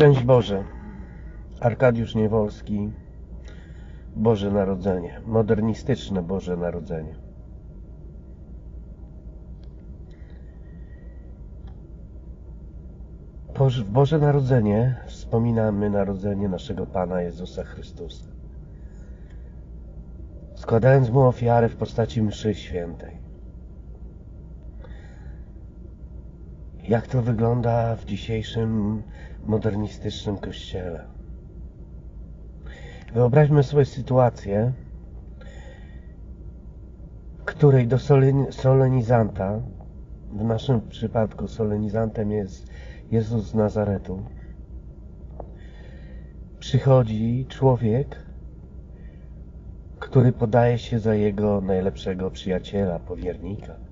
Szczęść Boże. Arkadiusz Niewolski. Boże Narodzenie. Modernistyczne Boże Narodzenie. W Boże Narodzenie wspominamy narodzenie naszego Pana Jezusa Chrystusa. Składając Mu ofiarę w postaci mszy świętej. Jak to wygląda w dzisiejszym modernistycznym kościele? Wyobraźmy sobie sytuację, w której do soleni- solenizanta, w naszym przypadku solenizantem jest Jezus z Nazaretu, przychodzi człowiek, który podaje się za jego najlepszego przyjaciela, powiernika.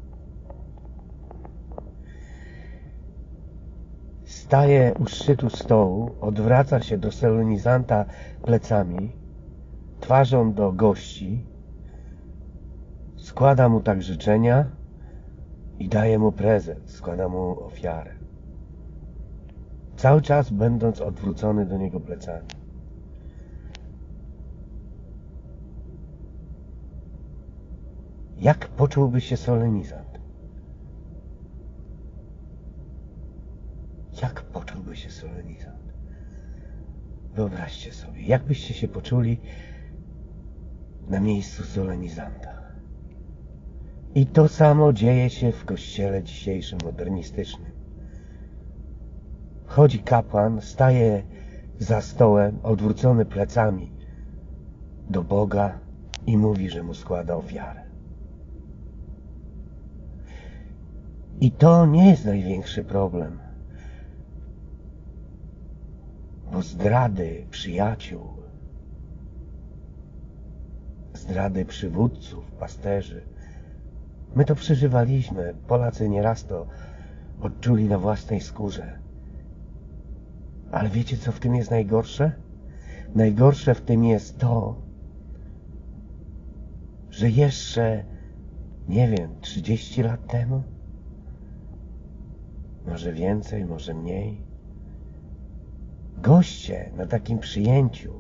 Staje u szczytu stołu, odwraca się do solenizanta plecami, twarzą do gości, składa mu tak życzenia i daje mu prezent, składa mu ofiarę. Cały czas będąc odwrócony do niego plecami. Jak poczułby się solenizant? Jak poczułby się solenizant? Wyobraźcie sobie, jak byście się poczuli na miejscu solenizanta. I to samo dzieje się w kościele dzisiejszym, modernistycznym. Chodzi kapłan, staje za stołem, odwrócony plecami do Boga i mówi, że mu składa ofiarę. I to nie jest największy problem, bo zdrady przyjaciół, zdrady przywódców, pasterzy, my to przeżywaliśmy. Polacy nieraz to odczuli na własnej skórze. Ale wiecie, co w tym jest najgorsze? Najgorsze w tym jest to, że jeszcze, nie wiem, 30 lat temu, może więcej, może mniej, goście na takim przyjęciu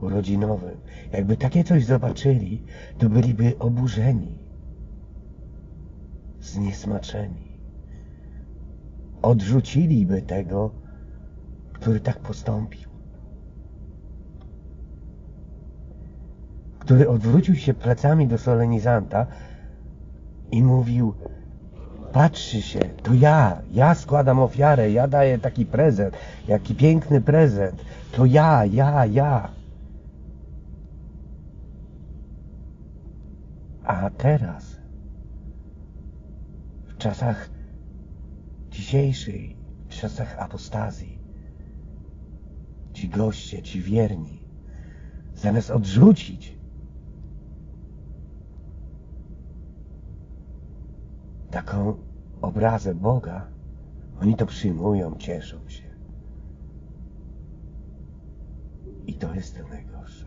urodzinowym, jakby takie coś zobaczyli, to byliby oburzeni, zniesmaczeni. Odrzuciliby tego, który tak postąpił. Który odwrócił się plecami do solenizanta i mówił: Patrzy się, to ja, ja składam ofiarę, ja daję taki prezent, jaki piękny prezent, to ja, ja, ja. A teraz, w czasach dzisiejszych, w czasach apostazji, ci goście, ci wierni, zamiast odrzucić taką obrazę Boga, oni to przyjmują, cieszą się. I to jest to najgorsze.